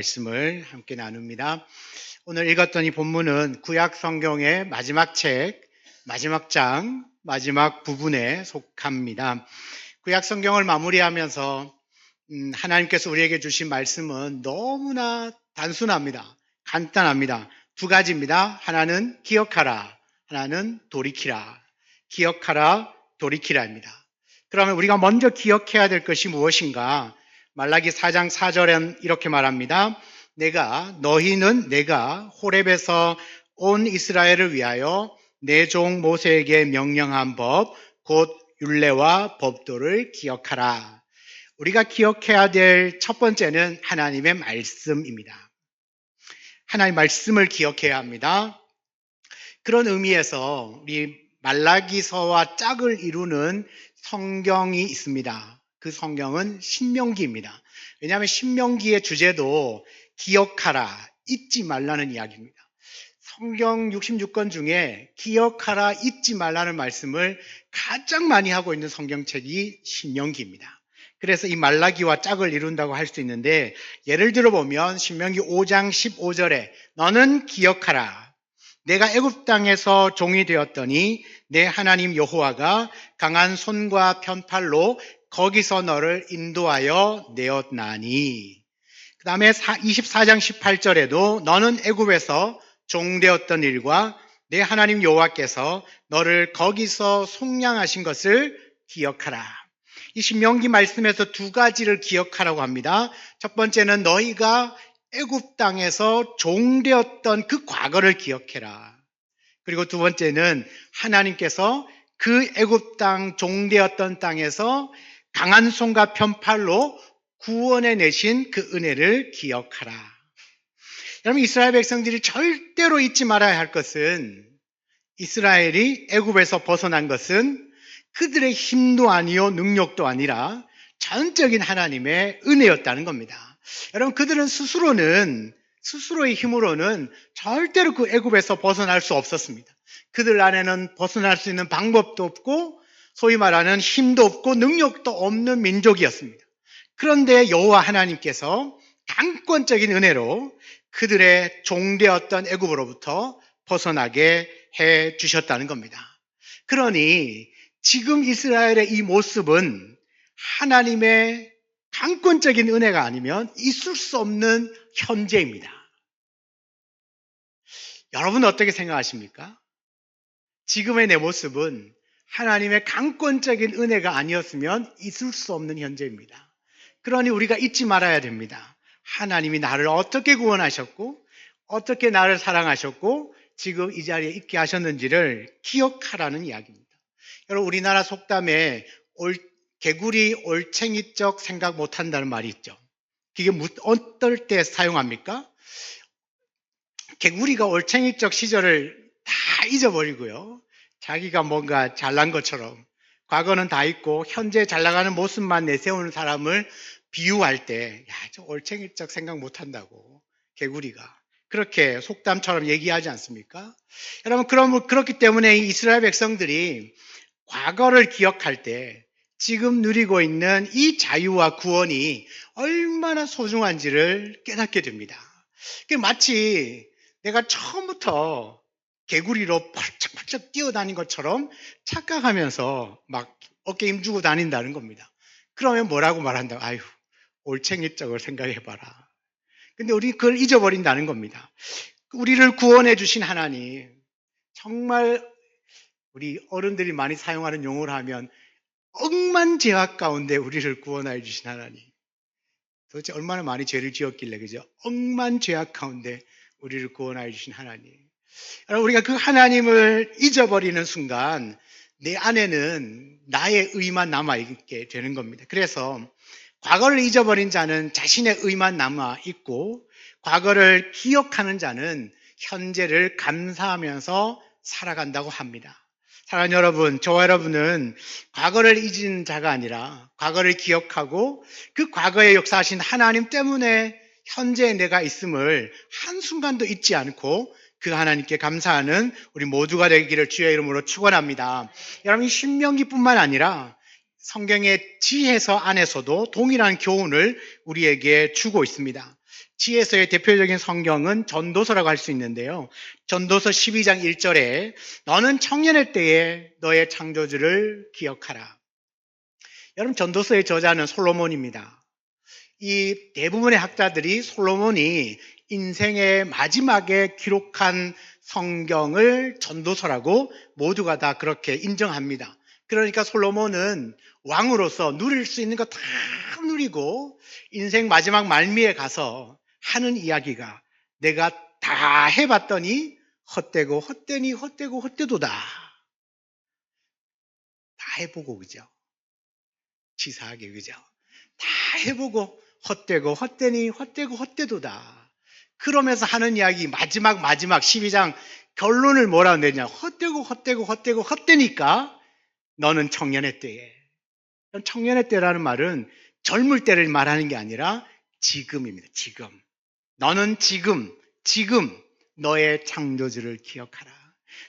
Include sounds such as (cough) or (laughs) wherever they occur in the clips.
말씀을 함께 나눕니다. 오늘 읽었던 이 본문은 구약 성경의 마지막 책, 마지막 장, 마지막 부분에 속합니다. 구약 성경을 마무리하면서 음, 하나님께서 우리에게 주신 말씀은 너무나 단순합니다. 간단합니다. 두 가지입니다. 하나는 기억하라, 하나는 돌이키라. 기억하라, 돌이키라입니다. 그러면 우리가 먼저 기억해야 될 것이 무엇인가? 말라기 4장 4절엔 이렇게 말합니다. 내가 너희는 내가 호렙에서 온 이스라엘을 위하여 내 종 모세에게 명령한 법 곧 율례와 법도를 기억하라. 우리가 기억해야 될 첫 번째는 하나님의 말씀입니다. 하나님의 말씀을 기억해야 합니다. 그런 의미에서 우리 말라기서와 짝을 이루는 성경이 있습니다. 그 성경은 신명기입니다. 왜냐하면 신명기의 주제도 기억하라, 잊지 말라는 이야기입니다. 성경 66권 중에 기억하라, 잊지 말라는 말씀을 가장 많이 하고 있는 성경책이 신명기입니다. 그래서 이 말라기와 짝을 이룬다고 할 수 있는데 예를 들어 보면 신명기 5장 15절에 너는 기억하라. 내가 애굽 땅에서 종이 되었더니 내 하나님 여호와가 강한 손과 편팔로 거기서 너를 인도하여 내었나니. 그 다음에 24장 18절에도 너는 애굽에서 종되었던 일과 내 하나님 여호와께서 너를 거기서 속량하신 것을 기억하라. 이 신명기 말씀에서 두 가지를 기억하라고 합니다. 첫 번째는 너희가 애굽 땅에서 종되었던 그 과거를 기억해라. 그리고 두 번째는 하나님께서 그 애굽 땅 종되었던 땅에서 강한 손과 편팔로 구원해 내신 그 은혜를 기억하라. 여러분 이스라엘 백성들이 절대로 잊지 말아야 할 것은 이스라엘이 애굽에서 벗어난 것은 그들의 힘도 아니요 능력도 아니라 전적인 하나님의 은혜였다는 겁니다. 여러분 그들은 스스로는 스스로의 힘으로는 절대로 그 애굽에서 벗어날 수 없었습니다. 그들 안에는 벗어날 수 있는 방법도 없고 소위 말하는 힘도 없고 능력도 없는 민족이었습니다. 그런데 여호와 하나님께서 강권적인 은혜로 그들의 종되었던 애굽으로부터 벗어나게 해 주셨다는 겁니다. 그러니 지금 이스라엘의 이 모습은 하나님의 강권적인 은혜가 아니면 있을 수 없는 현재입니다. 여러분 어떻게 생각하십니까? 지금의 내 모습은 하나님의 강권적인 은혜가 아니었으면 있을 수 없는 현재입니다. 그러니 우리가 잊지 말아야 됩니다. 하나님이 나를 어떻게 구원하셨고, 어떻게 나를 사랑하셨고, 지금 이 자리에 있게 하셨는지를 기억하라는 이야기입니다. 여러분, 우리나라 속담에 올, 개구리 올챙이적 생각 못 한다는 말이 있죠. 그게 어떨 때 사용합니까? 개구리가 올챙이적 시절을 다 잊어버리고요. 자기가 뭔가 잘난 것처럼 과거는 다 있고 현재 잘 나가는 모습만 내세우는 사람을 비유할 때, 야, 저 올챙이적 생각 못 한다고. 개구리가. 그렇게 속담처럼 얘기하지 않습니까? 여러분, 그럼, 그렇기 때문에 이스라엘 백성들이 과거를 기억할 때 지금 누리고 있는 이 자유와 구원이 얼마나 소중한지를 깨닫게 됩니다. 마치 내가 처음부터 개구리로 펄쩍펄쩍 뛰어다닌 것처럼 착각하면서 막 어깨 힘주고 다닌다는 겁니다. 그러면 뭐라고 말한다? 아유, 올챙이적을 생각해봐라. 근데 우리 그걸 잊어버린다는 겁니다. 우리를 구원해 주신 하나님, 정말 우리 어른들이 많이 사용하는 용어를 하면 억만제약 가운데 우리를 구원하여 주신 하나님. 도대체 얼마나 많이 죄를 지었길래 그죠? 억만제약 가운데 우리를 구원하여 주신 하나님. 여러분 우리가 그 하나님을 잊어버리는 순간 내 안에는 나의 의만 남아 있게 되는 겁니다. 그래서 과거를 잊어버린 자는 자신의 의만 남아 있고 과거를 기억하는 자는 현재를 감사하면서 살아간다고 합니다. 사랑하는 여러분, 저와 여러분은 과거를 잊은 자가 아니라 과거를 기억하고 그 과거에 역사하신 하나님 때문에 현재의 내가 있음을 한순간도 잊지 않고 그 하나님께 감사하는 우리 모두가 되기를 주의 이름으로 축원합니다. 여러분 신명기뿐만 아니라 성경의 지혜서 안에서도 동일한 교훈을 우리에게 주고 있습니다. 지혜서의 대표적인 성경은 전도서라고 할 수 있는데요. 전도서 12장 1절에 너는 청년의 때에 너의 창조주를 기억하라. 여러분 전도서의 저자는 솔로몬입니다. 이 대부분의 학자들이 솔로몬이 인생의 마지막에 기록한 성경을 전도서라고 모두가 다 그렇게 인정합니다. 그러니까 솔로몬은 왕으로서 누릴 수 있는 거 다 누리고 인생 마지막 말미에 가서 하는 이야기가 내가 다 해봤더니 헛되고 헛되니 헛되고 헛되도다. 다 해보고 그죠? 치사하게 그죠? 다 해보고 헛되고 헛되니 헛되고 헛되도다. 그러면서 하는 이야기 마지막 마지막 12장 결론을 뭐라 내냐? 헛되고 헛되고 헛되고 헛되니까 너는 청년의 때에. 청년의 때라는 말은 젊을 때를 말하는 게 아니라 지금입니다. 지금. 너는 지금, 지금 너의 창조주를 기억하라.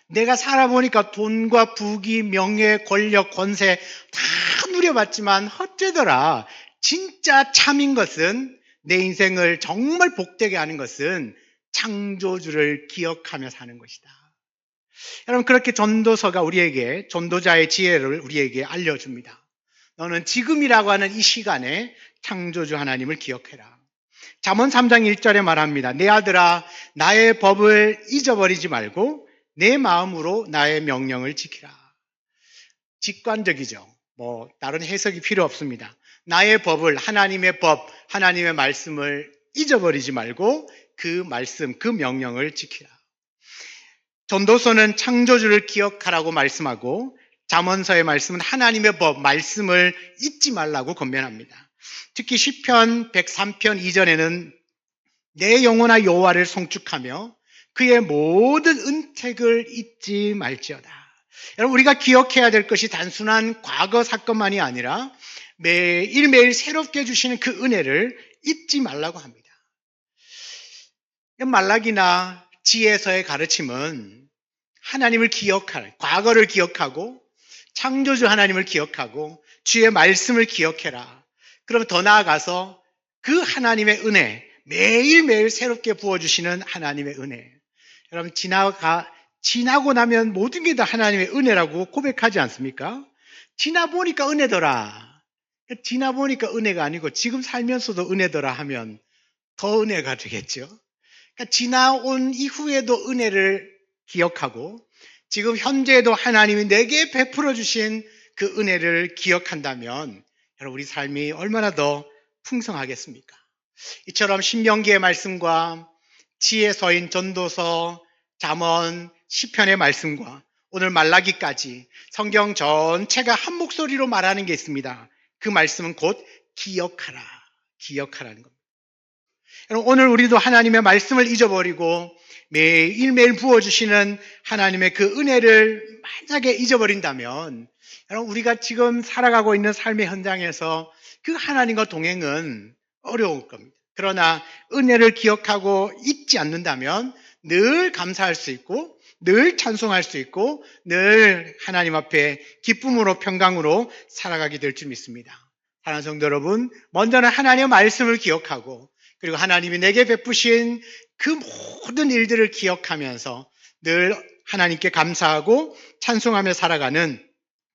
내가 살아보니까 돈과 부귀, 명예, 권력, 권세 다 누려봤지만 헛되더라. 진짜 참인 것은 내 인생을 정말 복되게 하는 것은 창조주를 기억하며 사는 것이다. 여러분 그렇게 전도서가 우리에게 전도자의 지혜를 우리에게 알려줍니다. 너는 지금이라고 하는 이 시간에 창조주 하나님을 기억해라. 잠언 3장 1절에 말합니다. 내 아들아 나의 법을 잊어버리지 말고 내 마음으로 나의 명령을 지키라. 직관적이죠. 뭐 다른 해석이 필요 없습니다. 나의 법을 하나님의 법, 하나님의 말씀을 잊어버리지 말고 그 말씀, 그 명령을 지키라. 전도서는 창조주를 기억하라고 말씀하고 잠언서의 말씀은 하나님의 법, 말씀을 잊지 말라고 권면합니다. 특히 시편 103편 이전에는 내 영혼아 여호와를 송축하며 그의 모든 은택을 잊지 말지어다. 여러분 우리가 기억해야 될 것이 단순한 과거 사건만이 아니라 매일매일 새롭게 주시는 그 은혜를 잊지 말라고 합니다. 말락이나 지혜서의 가르침은 하나님을 기억할, 과거를 기억하고 창조주 하나님을 기억하고 주의 말씀을 기억해라. 그럼 더 나아가서 그 하나님의 은혜, 매일매일 새롭게 부어주시는 하나님의 은혜. 여러분, 지나가, 지나고 나면 모든 게 다 하나님의 은혜라고 고백하지 않습니까? 지나보니까 은혜더라. 지나보니까 은혜가 아니고 지금 살면서도 은혜더라 하면 더 은혜가 되겠죠. 그러니까 지나온 이후에도 은혜를 기억하고 지금 현재에도 하나님이 내게 베풀어 주신 그 은혜를 기억한다면 여러분 우리 삶이 얼마나 더 풍성하겠습니까? 이처럼 신명기의 말씀과 지혜 서인 전도서, 잠언, 시편의 말씀과 오늘 말라기까지 성경 전체가 한 목소리로 말하는 게 있습니다. 그 말씀은 곧 기억하라, 기억하라는 겁니다. 여러분 오늘 우리도 하나님의 말씀을 잊어버리고 매일매일 부어주시는 하나님의 그 은혜를 만약에 잊어버린다면 여러분 우리가 지금 살아가고 있는 삶의 현장에서 그 하나님과 동행은 어려울 겁니다. 그러나 은혜를 기억하고 잊지 않는다면 늘 감사할 수 있고 늘 찬송할 수 있고 늘 하나님 앞에 기쁨으로 평강으로 살아가게 될 줄 믿습니다. 사랑하는 성도 여러분, 먼저는 하나님의 말씀을 기억하고 그리고 하나님이 내게 베푸신 그 모든 일들을 기억하면서 늘 하나님께 감사하고 찬송하며 살아가는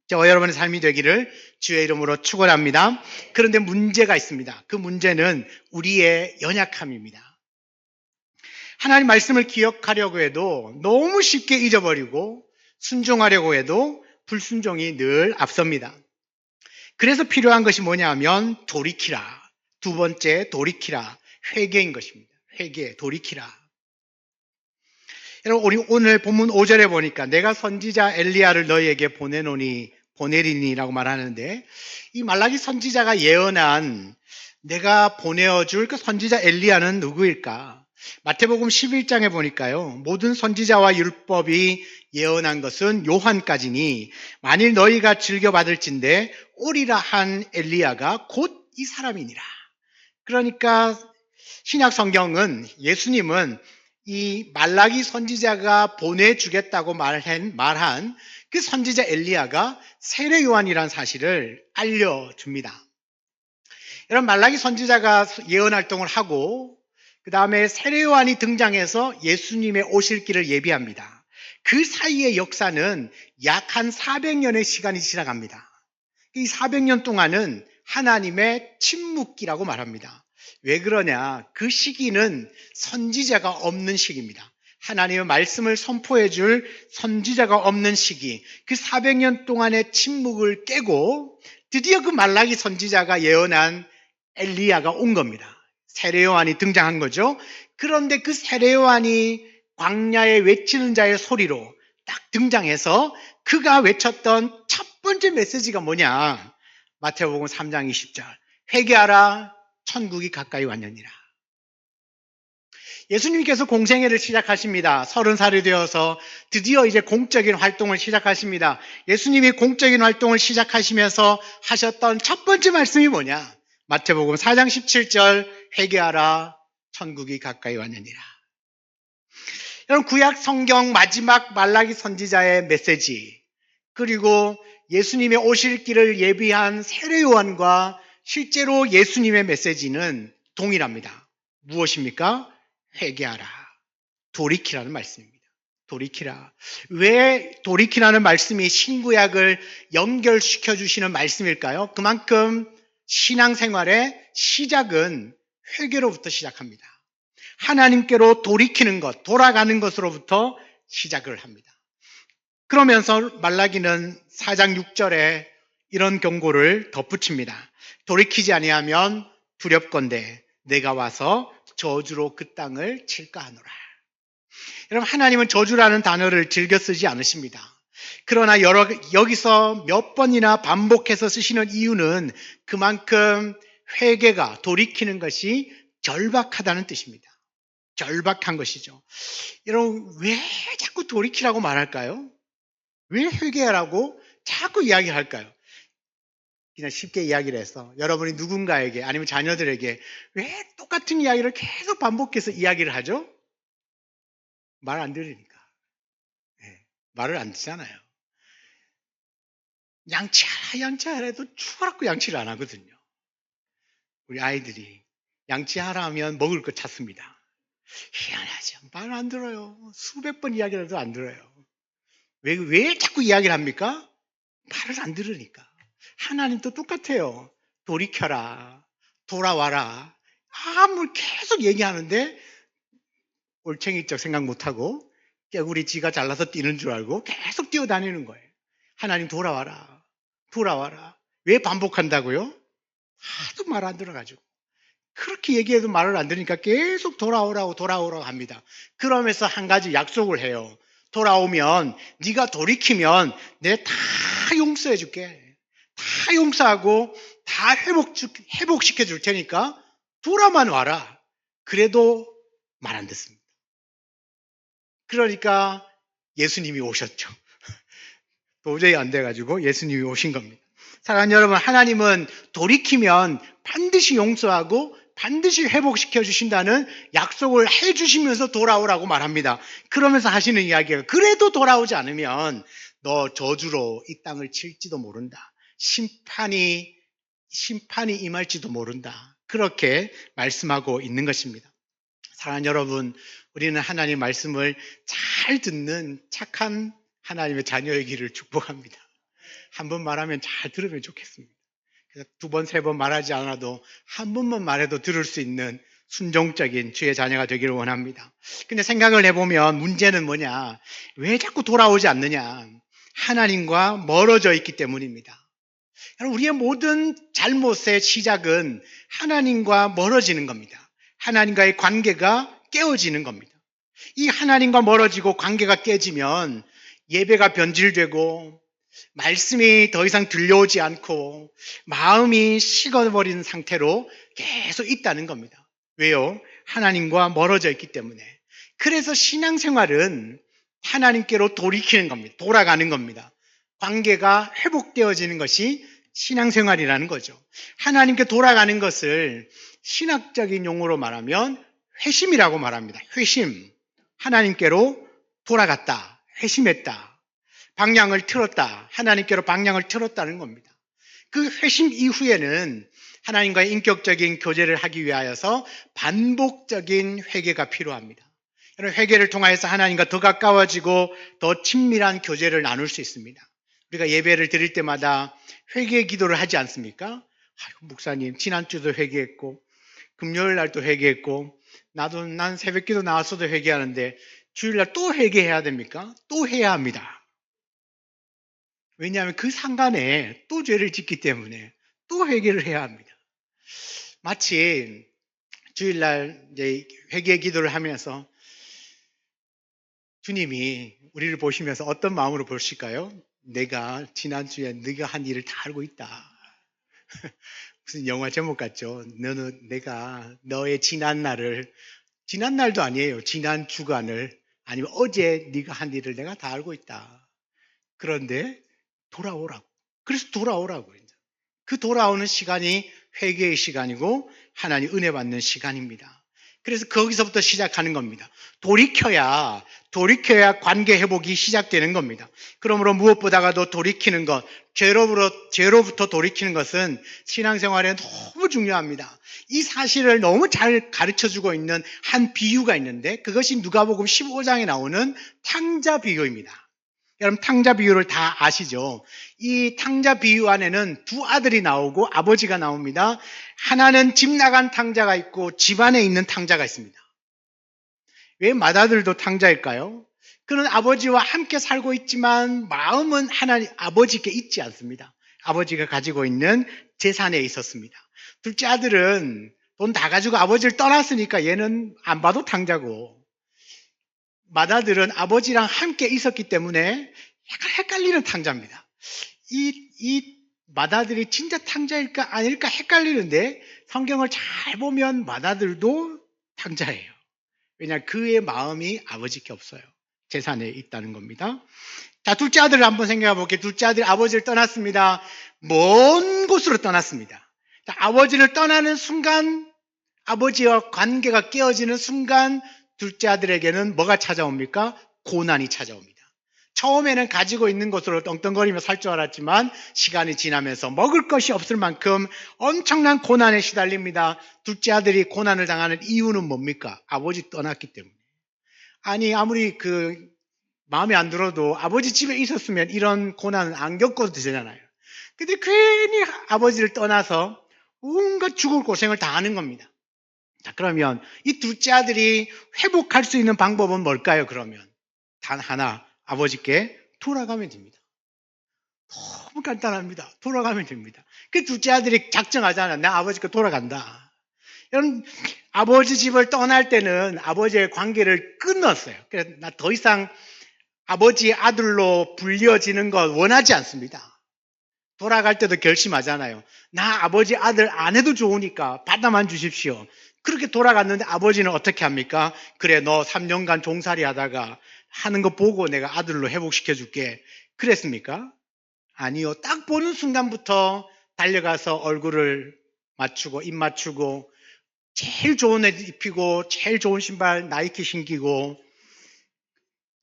저와 여러분의 삶이 되기를 주의 이름으로 축원합니다. 그런데 문제가 있습니다. 그 문제는 우리의 연약함입니다. 하나님 말씀을 기억하려고 해도 너무 쉽게 잊어버리고 순종하려고 해도 불순종이 늘 앞섭니다. 그래서 필요한 것이 뭐냐 하면 돌이키라. 두 번째 돌이키라. 회개인 것입니다. 회개, 돌이키라. 여러분, 우리 오늘 본문 5절에 보니까 내가 선지자 엘리야를 너희에게 보내노니, 보내리니라고 말하는데, 이 말라기 선지자가 예언한 내가 보내어 줄 그 선지자 엘리야는 누구일까? 마태복음 11장에 보니까요, 모든 선지자와 율법이 예언한 것은 요한까지니, 만일 너희가 즐겨 받을진데, 오리라 한 엘리야가 곧 이 사람이니라. 그러니까 신약 성경은 예수님은 이 말라기 선지자가 보내주겠다고 말한, 말한 그 선지자 엘리야가 세례 요한이라는 사실을 알려줍니다. 여러분 말라기 선지자가 예언 활동을 하고 그 다음에 세례요한이 등장해서 예수님의 오실 길을 예비합니다. 그 사이의 역사는 약 한 400년의 시간이 지나갑니다. 이 400년 동안은 하나님의 침묵기라고 말합니다. 왜 그러냐? 그 시기는 선지자가 없는 시기입니다. 하나님의 말씀을 선포해 줄 선지자가 없는 시기. 그 400년 동안의 침묵을 깨고 드디어 그 말라기 선지자가 예언한 엘리야가 온 겁니다. 세례요한이 등장한 거죠. 그런데 그 세례요한이 광야에 외치는 자의 소리로 딱 등장해서 그가 외쳤던 첫 번째 메시지가 뭐냐? 마태복음 3장 20절. 회개하라 천국이 가까이 왔느니라. 예수님께서 공생애를 시작하십니다. 서른 살이 되어서 드디어 이제 공적인 활동을 시작하십니다. 예수님이 공적인 활동을 시작하시면서 하셨던 첫 번째 말씀이 뭐냐? 마태복음 4장 17절 회개하라 천국이 가까이 왔느니라. 여러분 구약 성경 마지막 말라기 선지자의 메시지 그리고 예수님의 오실 길을 예비한 세례 요한과 실제로 예수님의 메시지는 동일합니다. 무엇입니까? 회개하라. 돌이키라는 말씀입니다. 돌이키라. 왜 돌이키라는 말씀이 신구약을 연결시켜 주시는 말씀일까요? 그만큼 신앙생활의 시작은 회개로부터 시작합니다. 하나님께로 돌이키는 것, 돌아가는 것으로부터 시작을 합니다. 그러면서 말라기는 4장 6절에 이런 경고를 덧붙입니다. 돌이키지 아니하면 두렵건대 내가 와서 저주로 그 땅을 칠까 하노라. 여러분 하나님은 저주라는 단어를 즐겨 쓰지 않으십니다. 그러나 여러, 여기서 몇 번이나 반복해서 쓰시는 이유는 그만큼 회개가 돌이키는 것이 절박하다는 뜻입니다. 절박한 것이죠. 여러분 왜 자꾸 돌이키라고 말할까요? 왜 회개하라고 자꾸 이야기할까요? 그냥 쉽게 이야기를 해서 여러분이 누군가에게 아니면 자녀들에게 왜 똑같은 이야기를 계속 반복해서 이야기를 하죠? 말 안 들으니까. 네, 말을 안 듣잖아요. 양치하라, 양치하라 해도 죽어라고 양치를 안 하거든요. 우리 아이들이 양치하라 하면 먹을 거 찾습니다. 희한하죠. 말 안 들어요. 수백 번 이야기를 해도 안 들어요. 왜, 왜 자꾸 이야기를 합니까? 말을 안 들으니까. 하나님도 똑같아요. 돌이켜라. 돌아와라. 아무 계속 얘기하는데 올챙이적 생각 못하고 깨구리 지가 잘라서 뛰는 줄 알고 계속 뛰어다니는 거예요. 하나님 돌아와라. 돌아와라. 왜 반복한다고요? 하도 말 안 들어가지고. 그렇게 얘기해도 말을 안 들으니까 계속 돌아오라고 돌아오라고 합니다. 그러면서 한 가지 약속을 해요. 돌아오면 네가 돌이키면 내 다 용서해 줄게. 다 용서하고 다 회복, 회복시켜 줄 테니까 돌아만 와라. 그래도 말 안 듣습니다. 그러니까 예수님이 오셨죠. 도저히 안 돼가지고 예수님이 오신 겁니다. 사랑하는 여러분, 하나님은 돌이키면 반드시 용서하고 반드시 회복시켜 주신다는 약속을 해 주시면서 돌아오라고 말합니다. 그러면서 하시는 이야기가 그래도 돌아오지 않으면 너 저주로 이 땅을 칠지도 모른다. 심판이 심판이 임할지도 모른다. 그렇게 말씀하고 있는 것입니다. 사랑하는 여러분, 우리는 하나님 말씀을 잘 듣는 착한 하나님의 자녀이기를 축복합니다. 한 번 말하면 잘 들으면 좋겠습니다. 두 번, 세 번 말하지 않아도 한 번만 말해도 들을 수 있는 순종적인 주의 자녀가 되기를 원합니다. 근데 생각을 해보면 문제는 뭐냐? 왜 자꾸 돌아오지 않느냐? 하나님과 멀어져 있기 때문입니다. 우리의 모든 잘못의 시작은 하나님과 멀어지는 겁니다. 하나님과의 관계가 깨어지는 겁니다. 이 하나님과 멀어지고 관계가 깨지면 예배가 변질되고 말씀이 더 이상 들려오지 않고 마음이 식어버린 상태로 계속 있다는 겁니다. 왜요? 하나님과 멀어져 있기 때문에. 그래서 신앙생활은 하나님께로 돌이키는 겁니다. 돌아가는 겁니다. 관계가 회복되어지는 것이 신앙생활이라는 거죠. 하나님께 돌아가는 것을 신학적인 용어로 말하면 회심이라고 말합니다. 회심. 하나님께로 돌아갔다. 회심했다. 방향을 틀었다. 하나님께로 방향을 틀었다는 겁니다. 그 회심 이후에는 하나님과의 인격적인 교제를 하기 위하여서 반복적인 회개가 필요합니다. 여러분, 회개를 통하여서 하나님과 더 가까워지고 더 친밀한 교제를 나눌 수 있습니다. 우리가 예배를 드릴 때마다 회개 기도를 하지 않습니까? 아이고, 목사님, 지난주도 회개했고, 금요일 날도 회개했고, 나도 난 새벽 기도 나왔어도 회개하는데, 주일날 또 회개해야 됩니까? 또 해야 합니다. 왜냐하면 그 상간에 또 죄를 짓기 때문에 또 회개를 해야 합니다. 마치 주일날 이제 회개 기도를 하면서 주님이 우리를 보시면서 어떤 마음으로 보실까요? 내가 지난주에 네가 한 일을 다 알고 있다. (laughs) 무슨 영화 제목 같죠? 너는 내가 너의 지난 날을 지난 날도 아니에요. 지난 주간을 아니면 어제 네가 한 일을 내가 다 알고 있다. 그런데 돌아오라고. 그래서 돌아오라고. 그 돌아오는 시간이 회개의 시간이고 하나님 은혜 받는 시간입니다. 그래서 거기서부터 시작하는 겁니다. 돌이켜야 돌이켜야 관계 회복이 시작되는 겁니다. 그러므로 무엇보다가도 돌이키는 것, 죄로부터, 죄로부터 돌이키는 것은 신앙생활에 너무 중요합니다. 이 사실을 너무 잘 가르쳐 주고 있는 한 비유가 있는데 그것이 누가복음 15장에 나오는 탕자 비유입니다. 여러분 탕자 비유를 다 아시죠? 이 탕자 비유 안에는 두 아들이 나오고 아버지가 나옵니다. 하나는 집 나간 탕자가 있고 집 안에 있는 탕자가 있습니다. 왜 맏아들도 탕자일까요? 그는 아버지와 함께 살고 있지만 마음은 하나님 아버지께 있지 않습니다. 아버지가 가지고 있는 재산에 있었습니다. 둘째 아들은 돈 다 가지고 아버지를 떠났으니까 얘는 안 봐도 탕자고 맏아들은 아버지랑 함께 있었기 때문에 약간 헷갈리는 탕자입니다. 이, 이 맏아들이 진짜 탕자일까 아닐까 헷갈리는데 성경을 잘 보면 맏아들도 탕자예요. 왜냐 그의 마음이 아버지께 없어요. 재산에 있다는 겁니다. 자, 둘째 아들을 한번 생각해 볼게요. 둘째 아들이 아버지를 떠났습니다. 먼 곳으로 떠났습니다. 자, 아버지를 떠나는 순간, 아버지와 관계가 깨어지는 순간, 둘째 아들에게는 뭐가 찾아옵니까? 고난이 찾아옵니다. 처음에는 가지고 있는 것으로 떵떵거리며 살 줄 알았지만 시간이 지나면서 먹을 것이 없을 만큼 엄청난 고난에 시달립니다. 둘째 아들이 고난을 당하는 이유는 뭡니까? 아버지 떠났기 때문에. 아니 아무리 그 마음에 안 들어도 아버지 집에 있었으면 이런 고난은 안 겪어도 되잖아요. 근데 괜히 아버지를 떠나서 온갖 죽을 고생을 다 하는 겁니다. 자, 그러면 이 둘째 아들이 회복할 수 있는 방법은 뭘까요, 그러면? 단 하나, 아버지께 돌아가면 됩니다. 너무 간단합니다. 돌아가면 됩니다. 그 둘째 아들이 작정하잖아. 나 아버지께 돌아간다. 여러분, 아버지 집을 떠날 때는 아버지의 관계를 끊었어요. 그래서 나 더 이상 아버지의 아들로 불려지는 걸 원하지 않습니다. 돌아갈 때도 결심하잖아요. 나 아버지 아들 안 해도 좋으니까 받아만 주십시오. 그렇게 돌아갔는데 아버지는 어떻게 합니까? 그래, 너 3년간 종살이 하다가 하는 거 보고 내가 아들로 회복시켜 줄게. 그랬습니까? 아니요. 딱 보는 순간부터 달려가서 얼굴을 맞추고, 입 맞추고, 제일 좋은 옷 입히고, 제일 좋은 신발 나이키 신기고,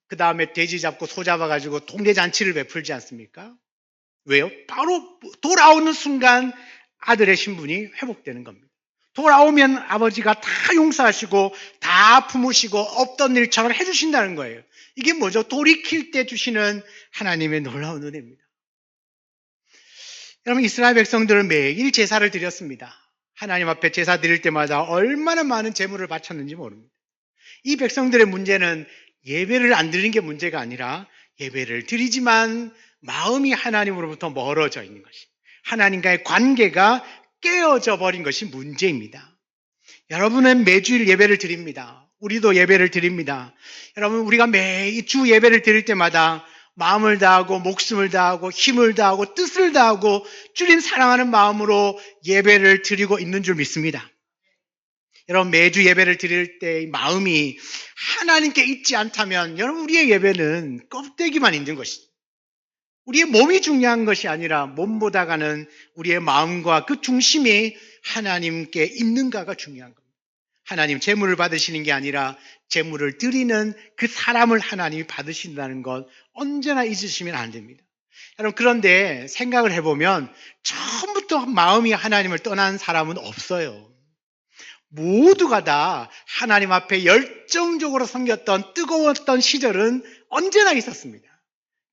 그 다음에 돼지 잡고 소 잡아가지고 동대잔치를 베풀지 않습니까? 왜요? 바로 돌아오는 순간 아들의 신분이 회복되는 겁니다. 돌아오면 아버지가 다 용서하시고 다 품으시고 없던 일처럼 해주신다는 거예요. 이게 뭐죠? 돌이킬 때 주시는 하나님의 놀라운 은혜입니다. 여러분 이스라엘 백성들은 매일 제사를 드렸습니다. 하나님 앞에 제사 드릴 때마다 얼마나 많은 제물을 바쳤는지 모릅니다. 이 백성들의 문제는 예배를 안 드리는 게 문제가 아니라 예배를 드리지만 마음이 하나님으로부터 멀어져 있는 것이 하나님과의 관계가 깨어져 버린 것이 문제입니다. 여러분은 매주일 예배를 드립니다. 우리도 예배를 드립니다. 여러분, 우리가 매주 예배를 드릴 때마다 마음을 다하고 목숨을 다하고 힘을 다하고 뜻을 다하고 주님 사랑하는 마음으로 예배를 드리고 있는 줄 믿습니다. 여러분 매주 예배를 드릴 때 마음이 하나님께 있지 않다면 여러분 우리의 예배는 껍데기만 있는 것이죠. 우리의 몸이 중요한 것이 아니라 몸보다가는 우리의 마음과 그 중심이 하나님께 있는가가 중요한 겁니다. 하나님 재물을 받으시는 게 아니라 재물을 드리는 그 사람을 하나님이 받으신다는 것 언제나 잊으시면 안 됩니다. 여러분, 그런데 생각을 해보면 처음부터 마음이 하나님을 떠난 사람은 없어요. 모두가 다 하나님 앞에 열정적으로 섬겼던 뜨거웠던 시절은 언제나 있었습니다.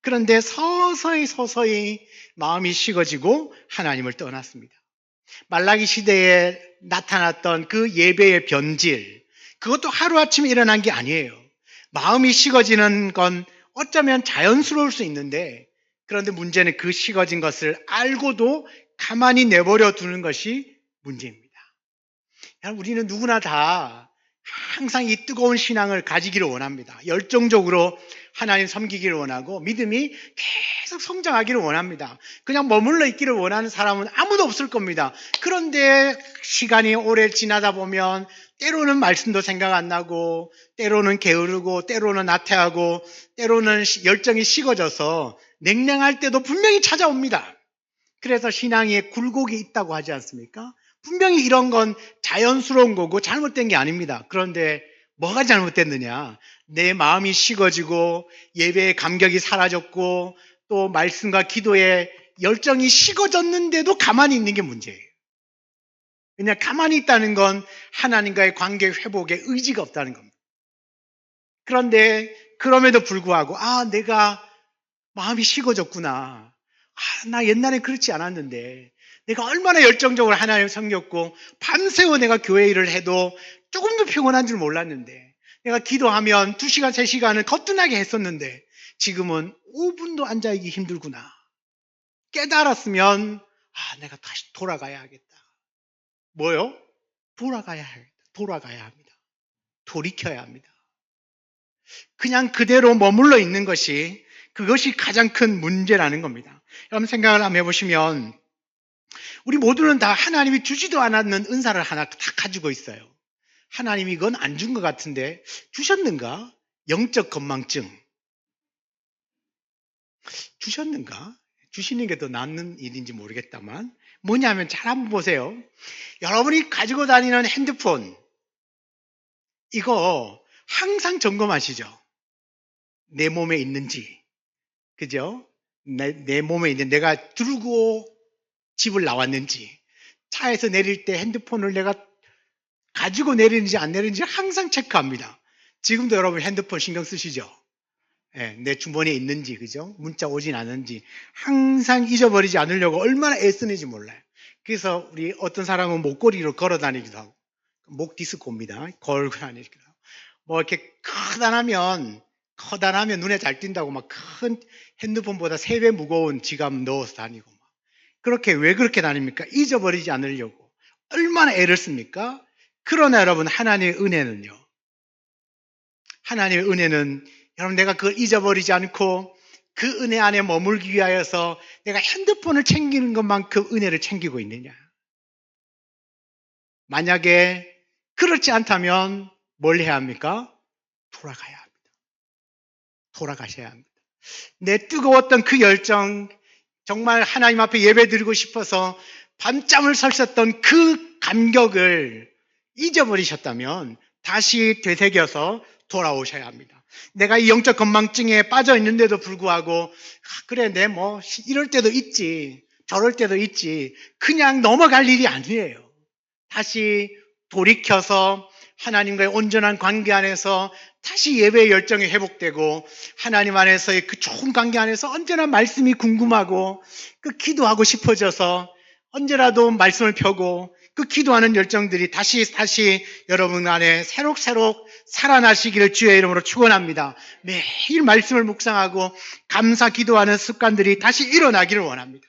그런데 서서히 서서히 마음이 식어지고 하나님을 떠났습니다. 말라기 시대에 나타났던 그 예배의 변질, 그것도 하루아침에 일어난 게 아니에요. 마음이 식어지는 건 어쩌면 자연스러울 수 있는데, 그런데 문제는 그 식어진 것을 알고도 가만히 내버려 두는 것이 문제입니다. 우리는 누구나 다 항상 이 뜨거운 신앙을 가지기를 원합니다. 열정적으로 하나님 섬기기를 원하고 믿음이 계속 성장하기를 원합니다. 그냥 머물러 있기를 원하는 사람은 아무도 없을 겁니다. 그런데 시간이 오래 지나다 보면 때로는 말씀도 생각 안 나고 때로는 게으르고 때로는 나태하고 때로는 시- 열정이 식어져서 냉랭할 때도 분명히 찾아옵니다. 그래서 신앙에 굴곡이 있다고 하지 않습니까? 분명히 이런 건 자연스러운 거고 잘못된 게 아닙니다. 그런데 뭐가 잘못됐느냐? 내 마음이 식어지고 예배의 감격이 사라졌고 또 말씀과 기도에 열정이 식어졌는데도 가만히 있는 게 문제예요. 그냥 가만히 있다는 건 하나님과의 관계 회복에 의지가 없다는 겁니다. 그런데 그럼에도 불구하고 아 내가 마음이 식어졌구나. 아, 나 옛날에 그렇지 않았는데 내가 얼마나 열정적으로 하나님을 섬겼고 밤새워 내가 교회 일을 해도 조금도 피곤한 줄 몰랐는데 내가 기도하면 2시간, 3시간을 거뜬하게 했었는데 지금은 5분도 앉아있기 힘들구나. 깨달았으면 아, 내가 다시 돌아가야 하겠다. 뭐요? 돌아가야 하겠다. 돌아가야 합니다. 돌이켜야 합니다. 그냥 그대로 머물러 있는 것이 그것이 가장 큰 문제라는 겁니다. 여러분 생각을 한번 해보시면 우리 모두는 다 하나님이 주지도 않았는 은사를 하나 다 가지고 있어요. 하나님이 이건 안 준 것 같은데 주셨는가? 영적 건망증. 주셨는가? 주시는 게 더 낫는 일인지 모르겠다만 뭐냐면 잘 한번 보세요. 여러분이 가지고 다니는 핸드폰 이거 항상 점검하시죠. 내 몸에 있는지. 그죠? 내, 내 몸에 있는 내가 들고 집을 나왔는지 차에서 내릴 때 핸드폰을 내가 가지고 내리는지 안 내리는지 항상 체크합니다. 지금도 여러분 핸드폰 신경 쓰시죠? 예, 내 주머니에 있는지 그죠? 문자 오진 않은지 항상 잊어버리지 않으려고 얼마나 애쓰는지 몰라요. 그래서 우리 어떤 사람은 목걸이로 걸어 다니기도 하고 목 디스코입니다. 걸고 다니기도 하고 뭐 이렇게 커다라면 커다라면 눈에 잘 띈다고 막 큰 핸드폰보다 세 배 무거운 지갑 넣어서 다니고 막 그렇게 왜 그렇게 다닙니까? 잊어버리지 않으려고 얼마나 애를 씁니까? 그러나 여러분 하나님의 은혜는요. 하나님의 은혜는 여러분 내가 그걸 잊어버리지 않고 그 은혜 안에 머물기 위하여서 내가 핸드폰을 챙기는 것만큼 은혜를 챙기고 있느냐? 만약에 그렇지 않다면 뭘 해야 합니까? 돌아가야 합니다. 돌아가셔야 합니다. 내 뜨거웠던 그 열정, 정말 하나님 앞에 예배 드리고 싶어서 밤잠을 설쳤던 그 감격을 잊어버리셨다면 다시 되새겨서 돌아오셔야 합니다. 내가 이 영적 건망증에 빠져 있는데도 불구하고 아, 그래 내 뭐 이럴 때도 있지 저럴 때도 있지 그냥 넘어갈 일이 아니에요. 다시 돌이켜서 하나님과의 온전한 관계 안에서 다시 예배의 열정이 회복되고 하나님 안에서의 그 좋은 관계 안에서 언제나 말씀이 궁금하고 그 기도하고 싶어져서 언제라도 말씀을 펴고 그 기도하는 열정들이 다시 다시 여러분 안에 새록새록 살아나시기를 주의 이름으로 축원합니다. 매일 말씀을 묵상하고 감사 기도하는 습관들이 다시 일어나기를 원합니다.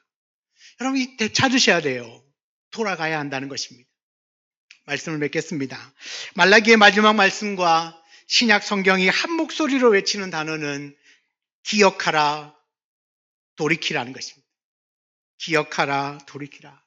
여러분 이때 찾으셔야 돼요. 돌아가야 한다는 것입니다. 말씀을 맺겠습니다. 말라기의 마지막 말씀과 신약 성경이 한 목소리로 외치는 단어는 기억하라, 돌이키라는 것입니다. 기억하라, 돌이키라.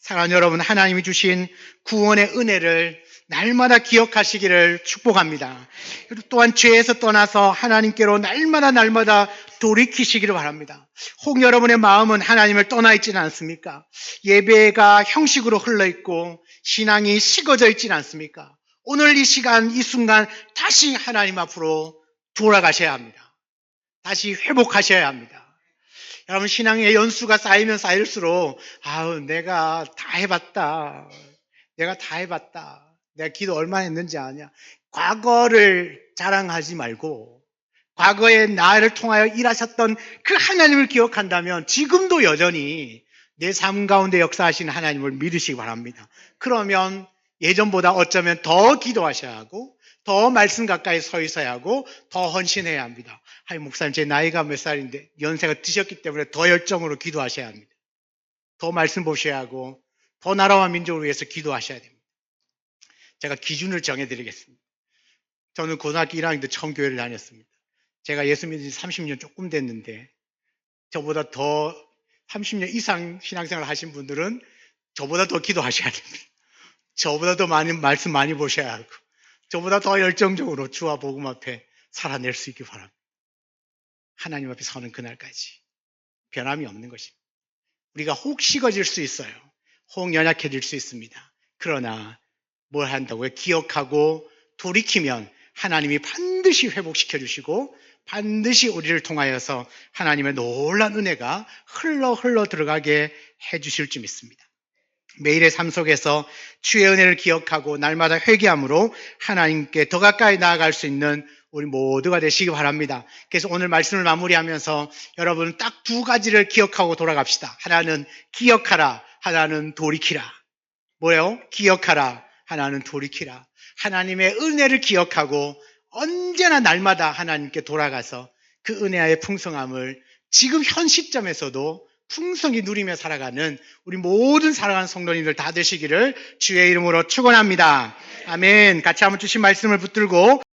사랑하는 여러분, 하나님이 주신 구원의 은혜를 날마다 기억하시기를 축복합니다. 그리고 또한 죄에서 떠나서 하나님께로 날마다 날마다 돌이키시기를 바랍니다. 혹 여러분의 마음은 하나님을 떠나 있지는 않습니까? 예배가 형식으로 흘러 있고 신앙이 식어져 있지는 않습니까? 오늘 이 시간, 이 순간 다시 하나님 앞으로 돌아가셔야 합니다. 다시 회복하셔야 합니다. 여러분 신앙의 연수가 쌓이면 쌓일수록 아우 내가 다 해봤다. 내가 다 해봤다. 내가 기도 얼마나 했는지 아냐. 과거를 자랑하지 말고 과거에 나를 통하여 일하셨던 그 하나님을 기억한다면 지금도 여전히 내 삶 가운데 역사하시는 하나님을 믿으시기 바랍니다. 그러면 예전보다 어쩌면 더 기도하셔야 하고 더 말씀 가까이 서 있어야 하고 더 헌신해야 합니다. 아이 목사님 제 나이가 몇 살인데 연세가 드셨기 때문에 더 열정으로 기도하셔야 합니다. 더 말씀 보셔야 하고 더 나라와 민족을 위해서 기도하셔야 됩니다. 제가 기준을 정해드리겠습니다. 저는 고등학교 1학년 때 처음 교회를 다녔습니다. 제가 예수 믿은 지 30년 조금 됐는데 저보다 더 30년 이상 신앙생활 하신 분들은 저보다 더 기도하셔야 됩니다. 저보다 더 많은 말씀 많이 보셔야 하고 저보다 더 열정적으로 주와 복음 앞에 살아낼 수 있기 바랍니다. 하나님 앞에 서는 그날까지 변함이 없는 것입니다. 우리가 혹 식어질 수 있어요. 혹 연약해질 수 있습니다. 그러나 뭘 한다고요? 기억하고 돌이키면 하나님이 반드시 회복시켜 주시고 반드시 우리를 통하여서 하나님의 놀란 은혜가 흘러 흘러 들어가게 해 주실 줄 믿습니다. 매일의 삶 속에서 주의 은혜를 기억하고 날마다 회개함으로 하나님께 더 가까이 나아갈 수 있는 우리 모두가 되시기 바랍니다. 그래서 오늘 말씀을 마무리하면서 여러분 딱 두 가지를 기억하고 돌아갑시다. 하나는 기억하라, 하나는 돌이키라. 뭐예요? 기억하라, 하나는 돌이키라. 하나님의 은혜를 기억하고 언제나 날마다 하나님께 돌아가서 그 은혜의 풍성함을 지금 현 시점에서도 풍성히 누리며 살아가는 우리 모든 사랑하는 성도님들 다 되시기를 주의 이름으로 축원합니다. 아멘. 같이 한번 주신 말씀을 붙들고